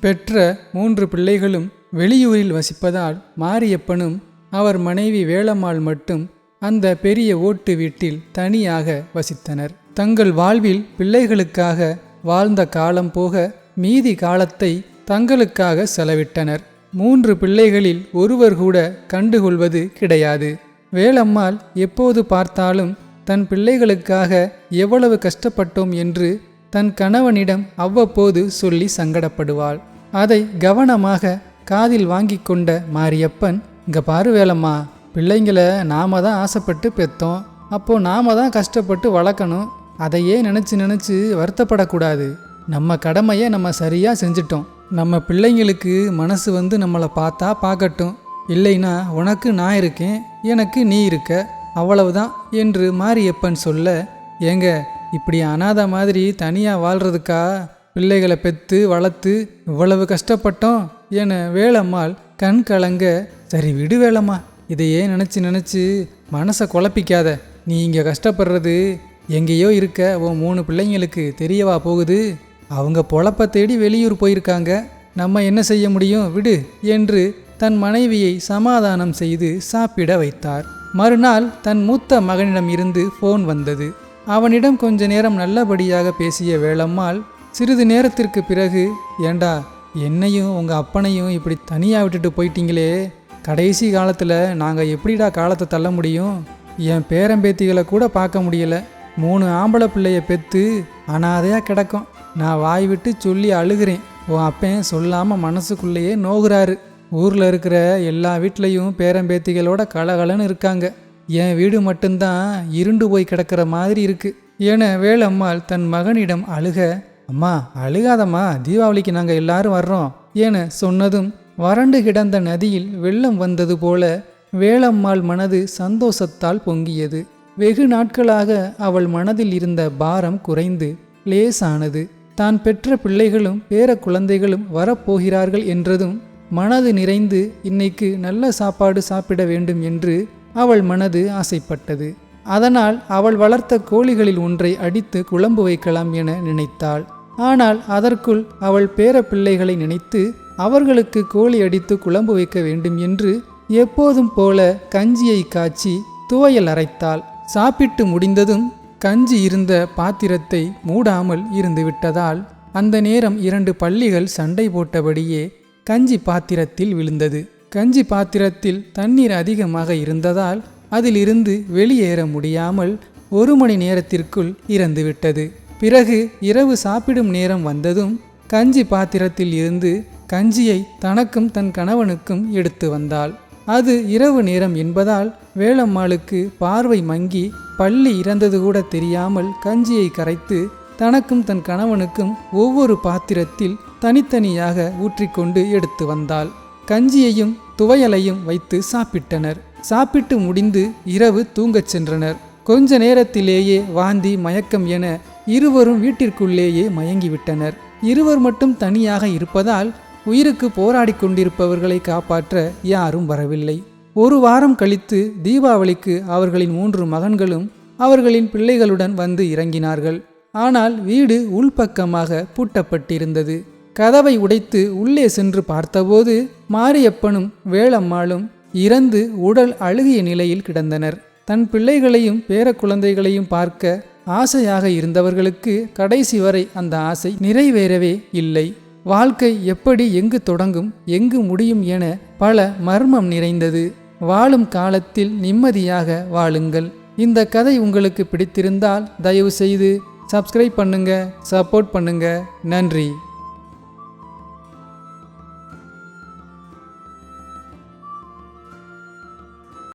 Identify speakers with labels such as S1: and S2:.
S1: பெற்ற மூன்று பிள்ளைகளும் வெளியூரில் வசிப்பதால் மாரியப்பனும் அவர் மனைவி வேளம்மாள் மட்டும் அந்த பெரிய ஓட்டு வீட்டில் தனியாக வசித்தனர். தங்கள் வாழ்வில் பிள்ளைகளுக்காக வாழ்ந்த காலம் போக மீதி காலத்தை தங்களுக்காக செலவிட்டனர். மூன்று பிள்ளைகளில் ஒருவர் கூட கண்டுகொள்வது கிடையாது. வேலம்மாள் எப்போது பார்த்தாலும் தன் பிள்ளைகளுக்காக எவ்வளவு கஷ்டப்பட்டோம் என்று தன் கணவனிடம் அவ்வப்போது சொல்லி சங்கடப்படுவாள். அதை கவனமாக காதில் வாங்கி கொண்ட மாரியப்பன் இங்கே பாரு வேலம்மா பிள்ளைங்கள நாம தான் ஆசைப்பட்டு பெத்தோம். அப்போது நாம தான் கஷ்டப்பட்டு வளர்க்கணும். அதையே நினச்சி நினச்சி வருத்தப்படக்கூடாது. நம்ம கடமையை நம்ம சரியாக செஞ்சிட்டோம். நம்ம பிள்ளைங்களுக்கு மனசு வந்து நம்மளை பார்த்தா பார்க்கட்டும் இல்லைனா உனக்கு நான் இருக்கேன் எனக்கு நீ இருக்க. அவ்வளவுதான் என்று மாரியப்பன் சொல்ல ஏங்க இப்படி அனாதை மாதிரி தனியாக வாழ்கிறதுக்கா பிள்ளைகளை பெற்று வளர்த்து இவ்வளவு கஷ்டப்பட்டோம் என வேலம்மாள் கண் கலங்க சரி விடு வேலம்மா இதையே நினச்சி நினச்சி மனசை குழப்பிக்காத. நீ இங்கே கஷ்டப்படுறது எங்கேயோ இருக்க உன் மூணு பிள்ளைங்களுக்கு தெரியவா போகுது? அவங்க பொழப்ப தேடி வெளியூர் போயிருக்காங்க. நம்ம என்ன செய்ய முடியும்? விடு என்று தன் மனைவியை சமாதானம் செய்து சாப்பிட வைத்தார். மறுநாள் தன் மூத்த மகனிடம் இருந்து ஃபோன் வந்தது. அவனிடம் கொஞ்ச நேரம் நல்லபடியாக பேசிய வேளம்மாள் சிறிது நேரத்திற்கு பிறகு ஏண்டா என்னையும் உங்கள் அப்பனையும் இப்படி தனியாக விட்டுட்டு போயிட்டீங்களே? கடைசி காலத்தில் நாங்கள் எப்படிடா காலத்தை தள்ள முடியும்? என் பேரம்பேத்திகளை கூட பார்க்க முடியல. மூணு ஆம்பளை பிள்ளைய பெற்று அனாதையாக கிடக்கும். நான் வாய் விட்டு சொல்லி அழுகிறேன். உன் அப்பன் சொல்லாமல் மனசுக்குள்ளேயே நோகுறாரு. ஊரில் இருக்கிற எல்லா வீட்லேயும் பேரம்பேத்திகளோட கலகலன்னு இருக்காங்க. என் வீடு மட்டும்தான் இருண்டு போய் கிடக்கிற மாதிரி இருக்கு. என வேலம்மாள் தன் மகனிடம் அழுக அம்மா அழுகாதம்மா. தீபாவளிக்கு நாங்கள் எல்லாரும் வர்றோம். என சொன்னதும் வறண்டு கிடந்த நதியில் வெள்ளம் வந்தது போல வேளம்மாள் மனது சந்தோஷத்தால் பொங்கியது. வெகு நாட்களாக அவள் மனதில் இருந்த பாரம் குறைந்து லேசானது. தான் பெற்ற பிள்ளைகளும் பேர குழந்தைகளும் வரப்போகிறார்கள் என்றதும் மனது நிறைந்து இன்னைக்கு நல்ல சாப்பாடு சாப்பிட வேண்டும் என்று அவள் மனது ஆசைப்பட்டது. அதனால் அவள் வளர்த்த கோழிகளில் ஒன்றை அடித்து குழம்பு வைக்கலாம் என நினைத்தாள். ஆனால் அதற்குள் அவள் பேர பிள்ளைகளை நினைத்து அவர்களுக்கு கோழி அடித்து குழம்பு வைக்க வேண்டும் என்று எப்போதும் போல கஞ்சியை காய்ச்சி துவையல் அரைத்தாள். சாப்பிட்டு முடிந்ததும் கஞ்சி இருந்த பாத்திரத்தை மூடாமல் இருந்து விட்டதால் அந்த நேரம் இரண்டு பள்ளிகள் சண்டை போட்டபடியே கஞ்சி பாத்திரத்தில் விழுந்தது. கஞ்சி பாத்திரத்தில் தண்ணீர் அதிகமாக இருந்ததால் அதிலிருந்து வெளியேற முடியாமல் ஒரு மணி நேரத்திற்குள் இறந்துவிட்டது. பிறகு இரவு சாப்பிடும் நேரம் வந்ததும் கஞ்சி பாத்திரத்தில் இருந்து கஞ்சியை தனக்கும் தன் கணவனுக்கும் எடுத்து வந்தாள். அது இரவு நேரம் என்பதால் வேளம்மாளுக்கு பார்வை மங்கி பள்ளி இறந்தது கூட தெரியாமல் கஞ்சியை கரைத்து தனக்கும் தன் கணவனுக்கும் ஒவ்வொரு பாத்திரத்தில் தனித்தனியாக ஊற்றிக்கொண்டு எடுத்து வந்தாள். கஞ்சியையும் துவையலையும் வைத்து சாப்பிட்டனர். சாப்பிட்டு முடிந்து இரவு தூங்கச் சென்றனர். கொஞ்ச நேரத்திலேயே வாந்தி மயக்கம் என இருவரும் வீட்டிற்குள்ளேயே மயங்கிவிட்டனர். இருவர் மட்டும் தனியாக இருப்பதால் உயிருக்கு போராடி கொண்டிருப்பவர்களை காப்பாற்ற யாரும் வரவில்லை. ஒரு வாரம் கழித்து தீபாவளிக்கு அவர்களின் மூன்று மகன்களும் அவர்களின் பிள்ளைகளுடன் வந்து இறங்கினார்கள். ஆனால் வீடு உள்பக்கமாக பூட்டப்பட்டிருந்தது. கதவை உடைத்து உள்ளே சென்று பார்த்தபோது மாரியப்பனும் வேளம்மாளும் இறந்து உடல் அழுகிய நிலையில் கிடந்தனர். தன் பிள்ளைகளையும் பேர குழந்தைகளையும் பார்க்க ஆசையாக இருந்தவர்களுக்கு கடைசி வரை அந்த ஆசை நிறைவேறவே இல்லை. வாழ்க்கை எப்படி எங்கு தொடங்கும் எங்கு முடியும் என பல மர்மம் நிறைந்தது. வாழும் காலத்தில் நிம்மதியாக வாழுங்கள். இந்த கதை உங்களுக்கு பிடித்திருந்தால் தயவு செய்து சப்ஸ்கிரைப் பண்ணுங்க சப்போர்ட் பண்ணுங்க. நன்றி.